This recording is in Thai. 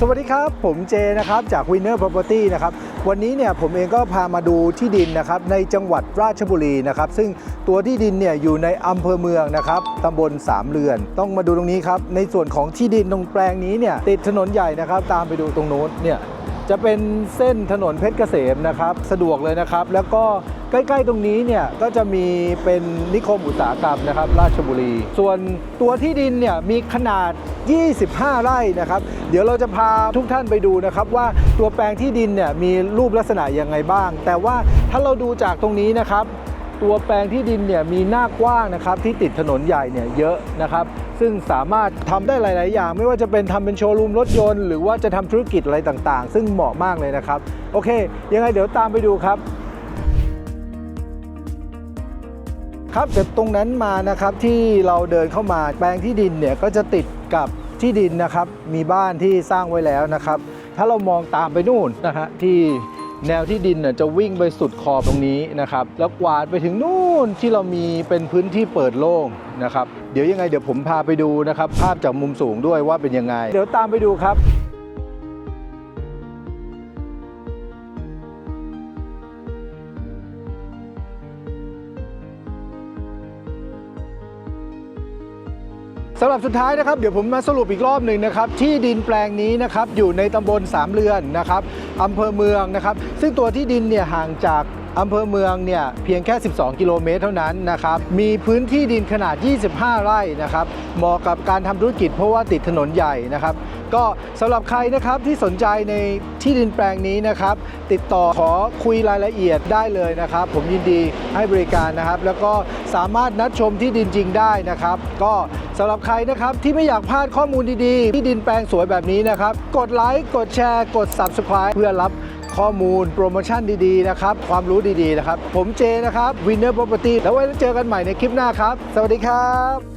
สวัสดีครับ ผมเจนะครับจาก Winner Property นะครับวันนี้เนี่ยผมเองก็พามาดูที่ดินนะครับในจังหวัดราชบุรีนะครับซึ่งตัวที่ดินเนี่ยอยู่ในอำเภอเมืองนะครับตำบลสามเรือน ต้องมาดูตรงนี้ครับในส่วนของที่ดินตรงแปลงนี้เนี่ยติดถนนใหญ่นะครับตามไปดูตรงโน้นเนี่ย จะเป็นเส้นถนนเพชรเกษมนะครับ สะดวกเลยนะครับ แล้วก็ใกล้ๆตรงนี้เนี่ยก็จะมีเป็นนิคมอุตสาหกรรมนะครับ ราชบุรี ส่วนตัวที่ดินเนี่ยมีขนาด 25 ไร่นะครับ เดี๋ยวเราจะพาทุกท่านไปดูนะครับว่าตัวแปลงที่ดินเนี่ยมีรูปลักษณะยังไงบ้าง แต่ว่าถ้าเราดูจากตรงนี้นะครับ ตัวแปลงที่ดินเนี่ยมีหน้ากว้างนะครับที่ติดถนนใหญ่เนี่ยเยอะนะครับ ซึ่งสามารถทำได้หลาย ๆ อย่าง ไม่ว่าจะเป็นทำเป็นโชว์รูมรถยนต์หรือว่าจะทำธุรกิจอะไรต่าง ๆ ซึ่งเหมาะมากเลยนะครับ โอเค ยังไงเดี๋ยวตามไปดูครับครับเดี๋ยวตรงนั้นมานะครับที่เราเดินเข้ามาแปลงที่ดินเนี่ยก็จะติดกับที่ดินนะครับ มีบ้านที่สร้างไว้แล้วนะครับ ถ้าเรามองตามไปนู่นนะฮะที่ แนวที่ดินจะวิ่งไปสุดขอบตรงนี้นะครับ แล้วกวาดไปถึงนู่นที่เรามีเป็นพื้นที่เปิดโล่งนะครับ เดี๋ยวยังไงเดี๋ยวผมพาไปดูนะครับ ภาพจากมุมสูงด้วยว่าเป็นยังไง เดี๋ยวตามไปดูครับ สำหรับสุดท้ายนะครับเดี๋ยวผมมาสรุปอีกรอบหนึ่งนะครับที่ดินแปลงนี้นะครับอยู่ในตำบลสามเรือนนะครับอำเภอเมืองนะครับ ซึ่งตัวที่ดินเนี่ยห่างจากอำเภอเมืองเนี่ยเพียงแค่ 12 กิโลเมตรเท่านั้นนะครับมีพื้นที่ดินขนาด 25 ไร่นะครับเหมาะกับการทำธุรกิจเพราะว่าติดถนนใหญ่นะครับ ก็สำหรับใครนะครับที่สนใจในที่ดินแปลงนี้นะครับ ติดต่อขอคุยรายละเอียดได้เลยนะครับ ผมยินดีให้บริการนะครับ แล้วก็สามารถนัดชมที่ดินจริงได้นะครับ ก็ สำหรับใครนะครับที่ไม่อยากพลาดข้อมูลดีๆ ที่ดินแปลงสวยแบบนี้นะครับ กดไลค์กดแชร์ กด Subscribe เพื่อรับข้อมูลโปรโมชั่นดีๆนะครับ ความรู้ดีๆนะครับ ผมเจนะครับ Winner Property แล้วไว้เจอกันใหม่ในคลิปหน้าครับ สวัสดีครับ